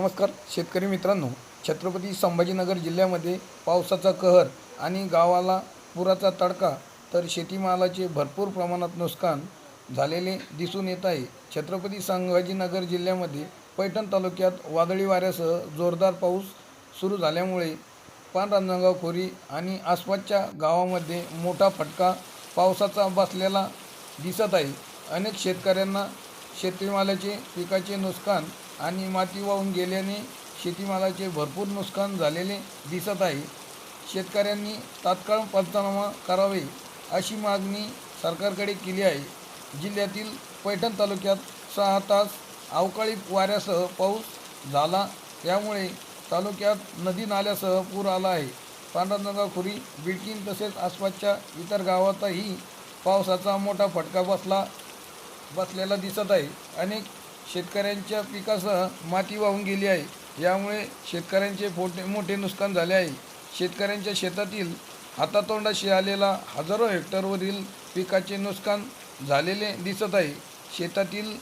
नमस्कार शेतकरी मित्रांनो छत्रपती संभाजीनगर जिल्ह्यामध्ये पावसाचा कहर आणि गावाला पुराचा तडका तर शेतीमालाचे भरपूर प्रमाणात नुकसान झालेले दिसून येत आहे. छत्रपती संभाजीनगर जिल्ह्यामध्ये पैठण तालुक्यात वादळी वाऱ्यासह जोरदार पाऊस सुरू झाल्यामुळे पानरांजणगाव खोरी आणि आसपासच्या गावामध्ये मोठा फटका पावसाचा बसलेला दिसत आहे. अनेक शेतकऱ्यांना शेतीमालाचे पिकाचे नुकसान आणि माती वाहून गेल्याने शेतीमालाचे भरपूर नुकसान झालेले दिसत आहे. शेतकऱ्यांनी तात्काळ पंचनामा करावे अशी मागणी सरकारकडे केली आहे. जिल्ह्यातील पैठण तालुक्यात सहा तास अवकाळी वाऱ्यासह पाऊस झाला त्यामुळे तालुक्यात नदी नाल्यासह पूर आला आहे. पांढरनगा खुरी बिडकीन तसेच आसपासच्या इतर गावातही पावसाचा मोठा फटका बसला बसलेला दिसत आहे. अनेक शेतकऱ्यांच्या पिकासह माती वाहून गेली आहे. यामुळे शेतकऱ्यांचे मोठे मोठे नुकसान झाले आहे. शेतकऱ्यांच्या शेतातील हातातोंडाशी आलेला हजारो हेक्टरवरील पिकाचे नुकसान झालेले दिसत आहे. शेतातील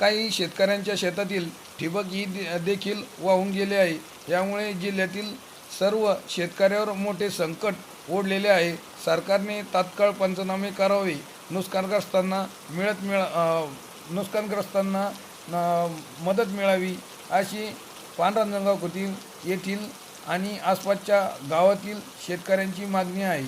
काही शेतकऱ्यांच्या शेतातील ठिबक ही दे- देखील वाहून गेले आहे. यामुळे जिल्ह्यातील सर्व शेतकऱ्यावर मोठे संकट ओढलेले आहे. सरकारने तात्काळ पंचनामे करावे. नुकसानग्रस्तांना मिळत मिळ नुकसानग्रस्तांना मदत मिळावी अशी पांढरंजनगाव येथील आणि आसपासच्या गावातील शेतकऱ्यांची मागणी आहे.